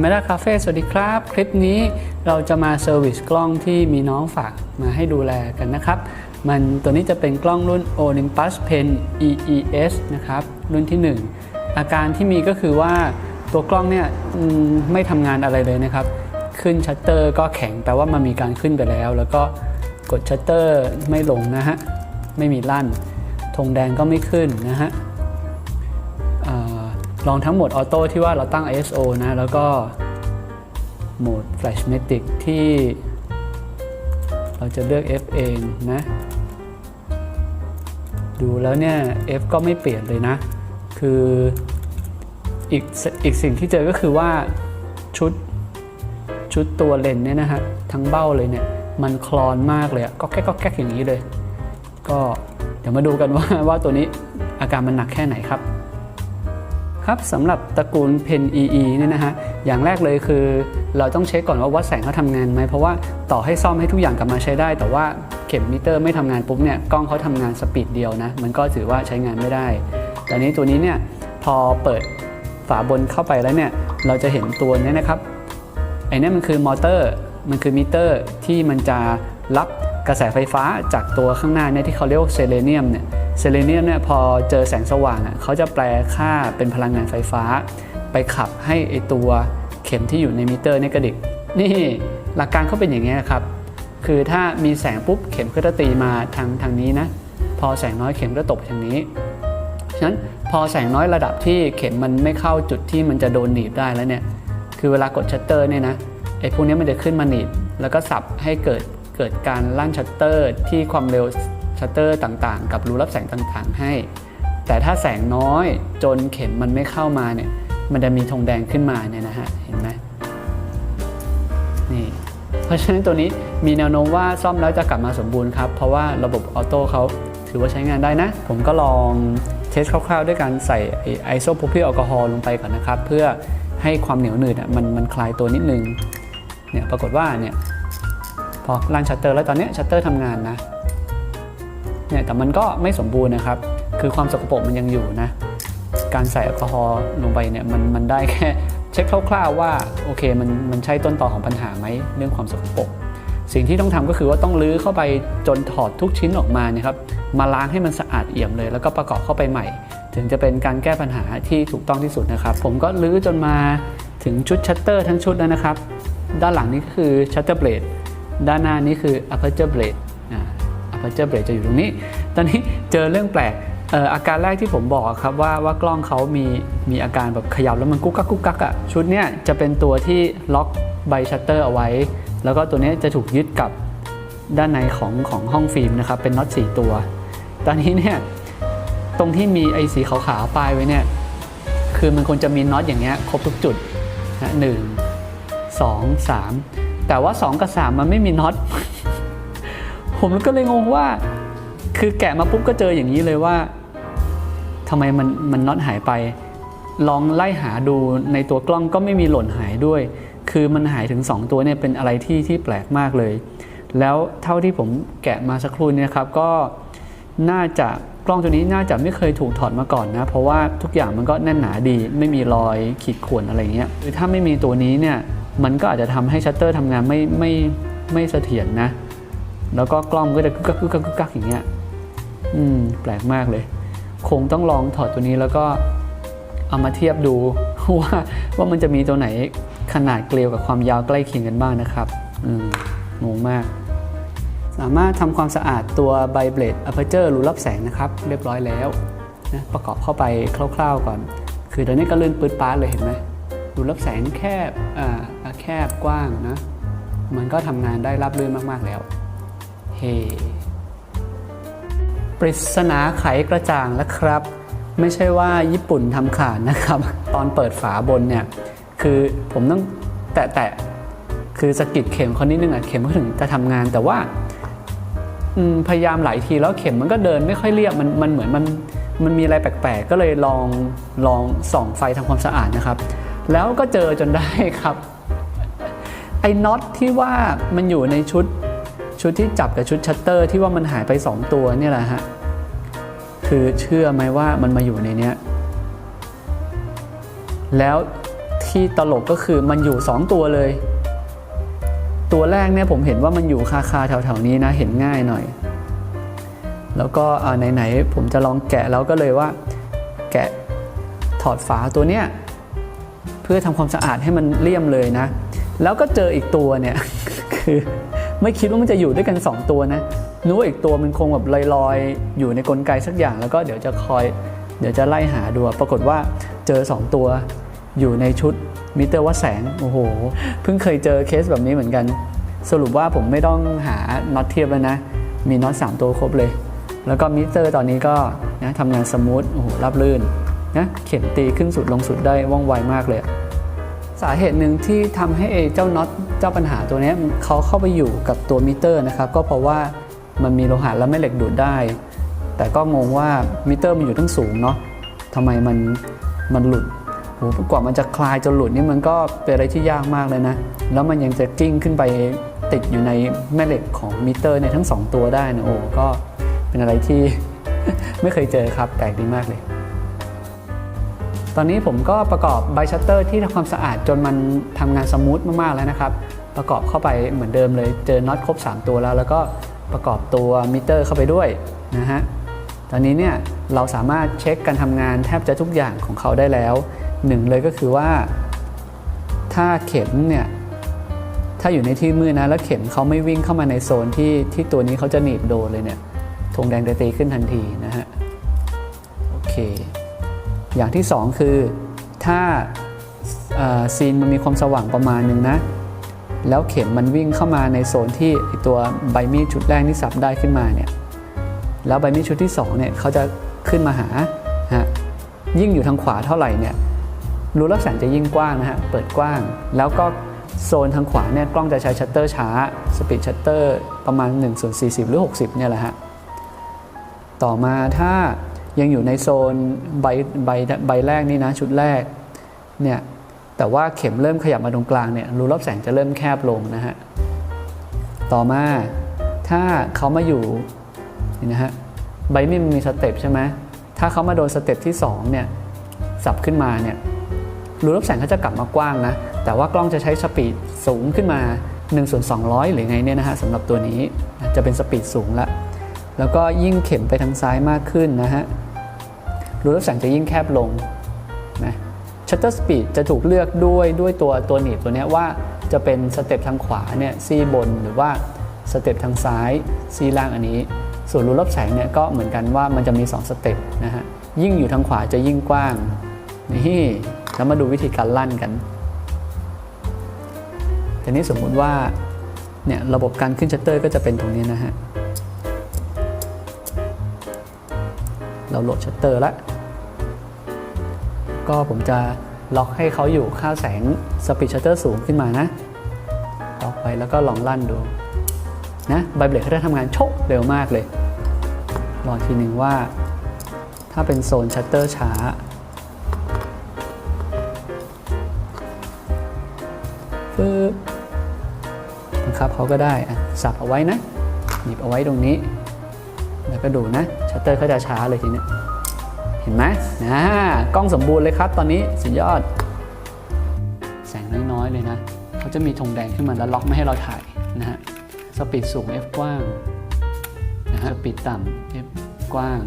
เมด้าคาเฟ่สวัสดีครับ คลิปนี้เราจะมาเซอร์วิสกล้องที่มีน้องฝากมาให้ดูแลกันนะครับ มันตัวนี้จะเป็นกล้องรุ่น Olympus Pen EES นะครับ รุ่นที่ 1 อาการที่มีก็คือว่าตัวกล้องเนี่ยไม่ทำงานอะไรเลยนะครับ ขึ้นชัตเตอร์ก็แข็งแปลว่ามันมีการขึ้นไปแล้ว แล้วก็กดชัตเตอร์ไม่ลงนะฮะ ไม่มีลั่นธงแดงก็ไม่ขึ้นนะฮะ ลองทั้งโหมดออโต้ที่ว่าเราตั้ง ISO นะ แล้วก็โหมด Flashmatic ที่ เราจะเลือก F เองนะ ดูแล้วเนี่ย F ก็ไม่เปลี่ยนเลยนะ คืออีกสอีกสิ่งที่เจอก็คือว่าชุดชุดตัวเลนส์เนี่ยนะฮะ ทั้งเบ้าเลยเนี่ย มันคลอนมากเลยอะก็แก๊กก็แก๊กอย่างนี้เลย ก็เดี๋ยวมาดูกันว่าว่าตัวนี้อาการมันหนักแค่ไหนครับ ครับสำหรับตระกูล Pen EE เนี่ยนะฮะอย่างแรกเลยคือ เราต้องเช็คก่อนว่าวัดแสงเขาทำงานไหมเพราะว่าต่อให้ซ่อมให้ทุกอย่างกลับมาใช้ได้ แต่ว่าเข็มมิเตอร์ไม่ทำงานปุ๊บเนี่ยกล้องเขาทำงานสปีดเดียวนะมันก็ถือว่าใช้งานไม่ได้ แต่นี้ตัวนี้เนี่ยพอเปิดฝาบนเข้าไปแล้วเนี่ยเราจะเห็นตัวนี้นะครับไอ้นี่มันคือมอเตอร์มันคือมิเตอร์ที่มันจะรับกระแสไฟฟ้าจากตัวข้างหน้าเนี่ยที่เขาเรียกว่าเซเลเนียมเนี่ย เซเลเนียมเนี่ยพอเจอแสงสว่างอะเขาจะแปลค่าเป็นพลังงานไฟฟ้า ไปขับให้ไอตัวเข็มที่อยู่ในมิเตอร์นี่กระดิก นี่หลักการเขาเป็นอย่างนี้ยครับ คือถ้ามีแสงปุ๊บเข็มก็จะตีมาทางทางนี้นะ พอแสงน้อยเข็มก็ตกทางนี้ ฉะนั้นพอแสงน้อยระดับที่เข็มมันไม่เข้าจุดที่มันจะโดนหนีบได้แล้วเนี่ย คือเวลากดชัตเตอร์เนี่ยนะไอ้พวกนี้มันจะขึ้นมาหนีบ แล้วก็สับให้เกิดเกิดการลั่นชัตเตอร์ที่ความเร็ว ชัตเตอร์ต่างๆ กับรูรับแสงต่างๆ ให้ แต่ถ้าแสงน้อยจนเข็มมันไม่เข้ามาเนี่ยมันจะมีธงแดงขึ้นมาเนี่ยนะฮะเห็นไหมนี่เพราะฉะนั้นตัวนี้มีแนวโน้มว่าซ่อมแล้วจะกลับมาสมบูรณ์ครับ เพราะว่าระบบออโต้เขาถือว่าใช้งานได้นะ ผมก็ลองเทสคร่าวๆ ด้วยการใส่ไอโซโพรพิลแอลกอฮอล์ลงไปก่อนนะครับ เพื่อให้ความเหนียวหนืดอะมันมันคลายตัวนิดนึงเนี่ยปรากฏว่าเนี่ยพอลั่นชัตเตอร์แล้วตอนนี้ชัตเตอร์ทำงานนะ เนี่ยแต่มันก็ไม่สมบูรณ์นะครับ คือความสกปรกมันยังอยู่นะ การใส่แอลกอฮอล์ลงไปเนี่ยมันมันได้แค่เช็คคร่าวๆว่าโอเคมันมันใช่ต้นตอของปัญหาไหมเรื่องความสกปรกสิ่งที่ต้องทำก็คือว่าต้องลื้อเข้าไปจนถอดทุกชิ้นออกมาเนี่ยครับมาล้างให้มันสะอาดเอี่ยมเลย แล้วก็ประกอบเข้าไปใหม่ ถึงจะเป็นการแก้ปัญหาที่ถูกต้องที่สุดนะครับ ผมก็ลื้อจนมาถึงชุดชัตเตอร์ทั้งชุดแล้วนะครับ ด้านหลังนี้คือชัตเตอร์เบลดด้านหน้านี้คือ aperture blade อ่า aperture blade จะอยู่ตรงนี้ ตอนนี้เจอเรื่องแปลกอาการแรกที่ผมบอกครับว่าว่ากล้องเขามีมีอาการแบบขยับแล้วมันกุ๊กกักกุ๊กกักอะชุดเนี้ยจะเป็นตัวที่ล็อกใบชัตเตอร์เอาไว้ แล้วก็ตัวนี้จะถูกยึดกับด้านในของของห้องฟิล์มนะครับเป็นน็อต4ตัว ตอนนี้เนี่ยตรงที่มีไอ้สีขาวๆป้ายไว้เนี่ยคือมันควรจะมีน็อตอย่างเงี้ยครบทุกจุดนะหนึ่งสองสามแต่ว่า 2 กับ 3 มันไม่มีน็อต ผมก็เลยงงว่า คือแกะมาปุ๊บก็เจออย่างนี้เลยว่าทำไมมันมันน็อตหายไป ลองไล่หาดูในตัวกล้องก็ไม่มีหล่นหายด้วย คือมันหายถึง 2 ตัวเนี่ยเป็นอะไรที่ที่แปลกมากเลย แล้วเท่าที่ผมแกะมาสักครู่นี่ยครับก็น่าจะกล้องตัวนี้น่าจะไม่เคยถูกถอดมาก่อนนะ เพราะว่าทุกอย่างมันก็แน่นหนาดี ไม่มีรอยขีดข่วนอะไรเงี้ยคือถ้าไม่มีตัวนี้เนี่ยมันก็อาจจะทำให้ชัตเตอร์ทำงานไม่ไม่ไม่เสถียรนะ แล้วก็กล้องก็จะกึกกักกึกกักกึกกักอย่างเงี้ยอืมแปลกมากเลย คงต้องลองถอดตัวนี้แล้วก็เอามาเทียบดูว่าว่ามันจะมีตัวไหนขนาดเกลียวกับความยาวใกล้เคียงกันบ้างนะครับอืมงงมาก สามารถทำความสะอาดตัวไบเบลดอะเพเจอร์รูรับแสงนะครับ เรียบร้อยแล้วนะประกอบเข้าไปคร่าวๆก่อน คือตอนนี้ก็ลื่นปืดป๊าดเลยเห็นไหมรูรับแสงแคบอ่าแคบกว้างนะมันก็ทำงานได้รับรื่นมากๆแล้ว เฮ ปริศนาไขกระจ่างแล้วครับ ไม่ใช่ว่าญี่ปุ่นทำขาดนะครับ ตอนเปิดฝาบนเนี่ย คือผมต้องแตะแตะๆคือสกิดเข็มเขานิดนึงอะเข็มก็ถึงจะทำงานแต่ว่าพยายามหลายทีแล้วเข็มมันก็เดินไม่ค่อยเรียบมันมันเหมือนมันมันมีอะไรแปลกๆ ก็เลยลองลองส่องไฟทำความสะอาดนะครับ แล้วก็เจอจนได้ครับ ไอ้น็อตที่ว่ามันอยู่ในชุด ชุดที่จับกับชุดชัตเตอร์ที่ว่ามันหายไป 2 ตัวเนี่ยแหละฮะ คือเชื่อไหมว่ามันมาอยู่ในเนี้ย แล้วที่ตลกก็คือมันอยู่ 2 ตัวเลย ตัวแรกเนี่ยผมเห็นว่ามันอยู่คาคาแถวๆนี้นะเห็นง่ายหน่อย แล้วก็อ่าไหนๆผมจะลองแกะแล้วก็เลยว่า แกะถอดฝาตัวเนี้ยเพื่อทำความสะอาดให้มันเลี่ยมเลยนะ แล้วก็เจออีกตัวเนี่ยคือ ไม่คิดว่ามันจะอยู่ด้วยกัน 2 ตัวนะนึกว่าอีกตัวมันคงแบบลอยๆ อยู่ในกลไกสักอย่าง แล้วก็เดี๋ยวจะคอย เดี๋ยวจะไล่หาดู ปรากฏว่าเจอ 2 ตัวอยู่ในชุดมิเตอร์วัดแสง โอ้โห เพิ่งเคยเจอเคสแบบนี้เหมือนกัน สรุปว่าผมไม่ต้องหาน็อตเทียบแล้วนะ มีน็อต3ตัวครบเลย แล้วก็มิเตอร์ตอนนี้ก็นะทำงานสมูท โอ้โหราบลื่นนะเข็มตีขึ้นสุดลงสุดได้ว่องไวมากเลย สาเหตุหนึ่งที่ทำให้เจ้าน็อต เจ้าปัญหาตัวนี้เขาเข้าไปอยู่กับตัวมิเตอร์นะครับ ก็เพราะว่ามันมีโลหะและแม่เหล็กดูดได้ แต่ก็งงว่ามิเตอร์มันอยู่ทั้งสูงเนาะทำไมมันมันหลุดโหกว่ามันจะคลายจนหลุดนี่มันก็เป็นอะไรที่ยากมากเลยนะ แล้วมันยังจะกิ้งขึ้นไปติดอยู่ในแม่เหล็กของมิเตอร์ในทั้งสองตัวได้นะโอ้ก็เป็นอะไรที่ไม่เคยเจอครับแปลกดีมากเลย ตอนนี้ผมก็ประกอบใบชัตเตอร์ที่ทำความสะอาดจนมันทำงานสมูทมากๆแล้วนะครับ ประกอบเข้าไปเหมือนเดิมเลย เจอน็อตครบ 3 ตัวแล้ว แล้วก็ประกอบตัวมิเตอร์เข้าไปด้วยนะฮะ ตอนนี้เนี่ยเราสามารถเช็คการทำงานแทบจะทุกอย่างของเขาได้แล้วหนึ่งเลยก็คือว่า ถ้าเข็มเนี่ยถ้าอยู่ในที่มืดนะแล้วเข็มเขาไม่วิ่งเข้ามาในโซนที่ที่ตัวนี้เขาจะหนีบโดนเลยเนี่ยธงแดงจะตีขึ้นทันทีนะฮะโอเค อย่างที่ 2 คือถ้าซีนมันมีความสว่างประมาณหนึ่งนะ แล้วเข็มมันวิ่งเข้ามาในโซนที่ตัวใบมีดชุดแรกที่สับได้ขึ้นมาเนี่ยแล้วใบมีดชุดที่2เนี่ยเขาจะขึ้นมาหาฮะยิ่งอยู่ทางขวาเท่าไหร่เนี่ยรูรับแสงจะยิ่งกว้างนะฮะเปิดกว้าง แล้วก็โซนทางขวาเนี่ยกล้องจะใช้ชัตเตอร์ช้าสปีดชัตเตอร์ประมาณ1ส่วน40 หรือ 60เนี่ยแหละฮะต่อมาถ้า ยังอยู่ในโซนใบใบใบแรกนี่นะชุดแรกเนี่ยแต่ว่าเข็มเริ่มขยับมาตรงกลางเนี่ยรูรอบแสงจะเริ่มแคบลงนะฮะต่อมาถ้าเขามาอยู่นี่นะฮะใบมีดมันมีสเต็ปใช่ไหมถ้าเขามาโดนสเต็ปที่2เนี่ยสับขึ้นมาเนี่ยรูรอบแสงเขาจะกลับมากว้างนะแต่ว่ากล้องจะใช้สปีดสูงขึ้นมา1ส่วน200 หรือไงเนี่ยนะฮะสำหรับตัวนี้จะเป็นสปีดสูงละแล้วก็ยิ่งเข็มไปทางซ้ายมากขึ้นนะฮะ รูรับแสงจะยิ่งแคบลงนะชัตเตอร์สปีดจะถูกเลือกด้วยด้วยตัวตัวหนีบตัวนี้ว่าจะเป็นสเต็ปทางขวาเนี่ยซีบนหรือว่าสเต็ปทางซ้ายซีล่างอันนี้ ส่วนรูรับแสงเนี่ยก็เหมือนกันว่ามันจะมี 2 สเต็ปนะฮะยิ่งอยู่ทางขวาจะยิ่งกว้างนี่แล้วมาดูวิธีการลั่นกันทีนี้สมมุติว่าเนี่ยระบบการขึ้นชัตเตอร์ก็จะเป็นตรงนี้นะฮะเราโหลดชัตเตอร์แล้ว ก็ผมจะล็อกให้เขาอยู่ค่าแสงสปีดชัตเตอร์สูงขึ้นมานะล็อกไปแล้วก็ลองลั่นดูนะไบเบรกเขาจะทำงานชกเร็วมากเลยลองทีหนึ่งว่า ถ้าเป็นโซนชัตเตอร์ช้า ปึ๊บบังคับเขาก็ได้อะสับเอาไว้นะ หยิบเอาไว้ตรงนี้ แล้วก็ดูนะ ชัตเตอร์เขาจะช้าเลยทีนี้ เห็นไหมนะกล้องสมบูรณ์เลยครับ ตอนนี้สุดยอด แสงน้อยๆเลยนะเขาจะมีธงแดงขึ้นมาแล้วล็อกไม่ให้เราถ่ายนะฮะสปีดสูง F กว้างนะฮะสปีดต่ำ F กว้าง